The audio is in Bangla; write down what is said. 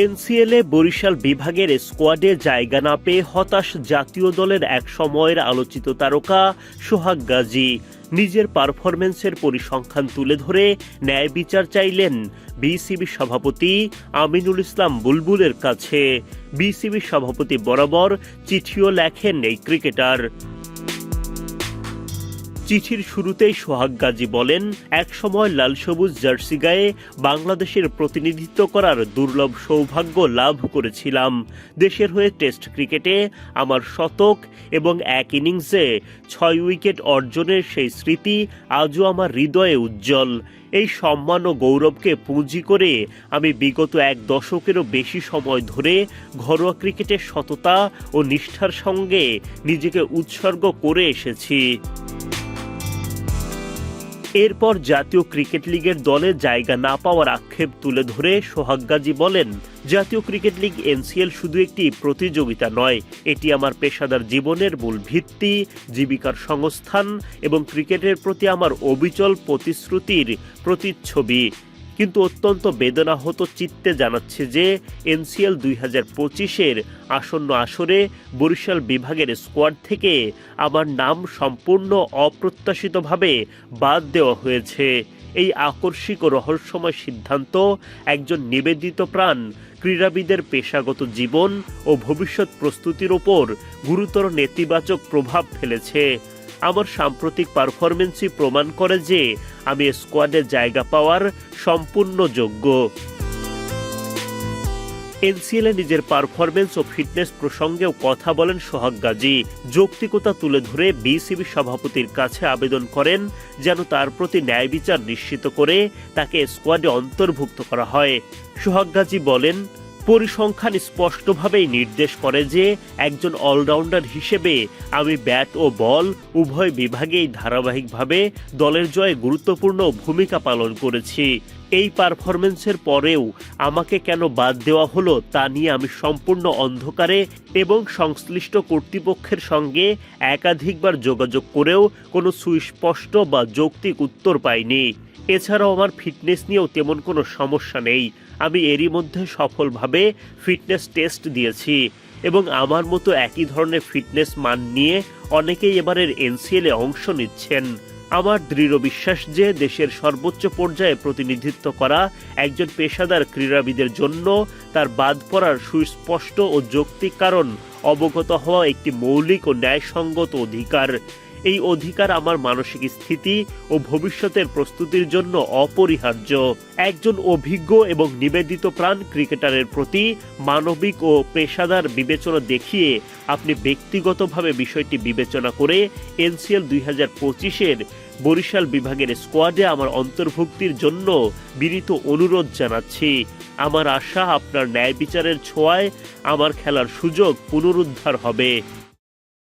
এনসিএলে বরিশাল বিভাগের স্কোয়াডে জায়গা না পেয়ে হতাশ জাতীয় দলের এক সময়ের আলোচিত তারকা সোহাগ গাজী। নিজের পারফরমেন্সের পরিসংখ্যান তুলে ধরে ন্যায় বিচার চাইলেন বিসিবি সভাপতি আমিনুল ইসলাম বুলবুলের কাছে। বিসিবি সভাপতি বরাবর চিঠিও লেখেন এই ক্রিকেটার। চিঠির শুরুতেই সোহাগ গাজী বলেন একসময় লাল সবুজ জার্সি গায়ে বাংলাদেশের প্রতিনিধিত্ব করার দুর্লভ সৌভাগ্য লাভ করেছিলাম। দেশের হয়ে টেস্ট ক্রিকেটে আমার শতক এবং এক ইনিংসে ছয় উইকেট অর্জনের সেই স্মৃতি আজও আমার হৃদয়ে উজ্জ্বল। এই সম্মান ও গৌরবকে পুঁজি করে আমি বিগত এক দশকেরও বেশি সময় ধরে ঘরোয়া ক্রিকেটের সততা ও নিষ্ঠার সঙ্গে নিজেকে উৎসর্গ করে এসেছি। এরপর জাতীয় ক্রিকেট লিগের দলে জায়গা না পাওয়ার আক্ষেপ তুলে ধরে সোহাগ গাজী বলেন, জাতীয় ক্রিকেট লিগ এনসিএল শুধু একটি প্রতিযোগিতা নয়, এটি আমার পেশাদার জীবনের মূল ভিত্তি, জীবিকার সংস্থান এবং ক্রিকেটের প্রতি আমার অবিচল প্রতিশ্রুতির প্রতিচ্ছবি। কিন্তু অত্যন্ত বেদনাহত চিত্তে জানাচ্ছে যে এনসিএল দুই হাজার পঁচিশের আসন্ন আসরে বরিশাল বিভাগের স্কোয়াড থেকে আমার নাম সম্পূর্ণ অপ্রত্যাশিতভাবে বাদ দেওয়া হয়েছে। এই আকস্মিক ও রহস্যময় সিদ্ধান্ত একজন নিবেদিত প্রাণ, ক্রীড়াবিদের পেশাগত জীবন ও ভবিষ্যৎ প্রস্তুতির ওপর গুরুতর নেতিবাচক প্রভাব ফেলেছে। আমার সাম্প্রতিক পারফরমেন্সই প্রমাণ করে যে আমি স্কোয়াডে জায়গা পাওয়ার সম্পূর্ণ যোগ্য। এনসিএলে নিজের পারফরমেন্স ও ফিটনেস প্রসঙ্গেও কথা বলেন সোহাগ গাজী। যৌক্তিকতা তুলে ধরে বিসিবি সভাপতির কাছে আবেদন করেন যেন তার প্রতি ন্যায় বিচার নিশ্চিত করে তাকে স্কোয়াডে অন্তর্ভুক্ত করা হয়। সোহাগ গাজী বলেন পরিসংখ্যান স্পষ্টভাবেই নির্দেশ করে যে একজন অলরাউন্ডার হিসেবে আমি ব্যাট ও বল উভয় বিভাগেই ধারাবাহিকভাবে দলের জয়ে গুরুত্বপূর্ণ ভূমিকা পালন করেছি। এই পারফরমেন্সের পরেও আমাকে কেন বাদ দেওয়া হলো তা নিয়ে আমি সম্পূর্ণ অন্ধকারে এবং সংশ্লিষ্ট কর্তৃপক্ষের সঙ্গে একাধিকবার যোগাযোগ করেও কোনো সুস্পষ্ট বা যৌক্তিক উত্তর পাইনি। এছাড়াও আমার ফিটনেস নিয়েও তেমন কোনো সমস্যা নেই। আমি এরই মধ্যে সফলভাবে ফিটনেস টেস্ট দিয়েছি এবং আমার মতো একই ধরনের ফিটনেস মান নিয়ে অনেকেই এবারের এনসিএলে অংশ নিচ্ছেন। আমার দৃঢ় বিশ্বাস যে দেশের সর্বোচ্চ পর্যায়ে প্রতিনিধিত্ব করা একজন পেশাদার ক্রীড়াবিদের জন্য তার বাদ পড়ার সুস্পষ্ট ও যৌক্তিক কারণ অবগত হওয়া একটি মৌলিক ও ন্যায়সঙ্গত অধিকার। এই অধিকার আমার মানসিক স্থিতি ও ভবিষ্যতের প্রস্তুতির জন্য অপরিহার্য। একজন অভিজ্ঞ এবং নিবেদিত প্রাণ ক্রিকেটারের প্রতি মানবিক ও পেশাদার বিবেচনা দেখিয়ে আপনি ব্যক্তিগতভাবে বিষয়টি বিবেচনা করে এনসিএল দুই হাজার পঁচিশের বরিশাল বিভাগের স্কোয়াডে আমার অন্তর্ভুক্তির জন্য বিনীত অনুরোধ জানাচ্ছি। আমার আশা আপনার ন্যায় বিচারের ছোঁয়ায় আমার খেলার সুযোগ পুনরুদ্ধার হবে।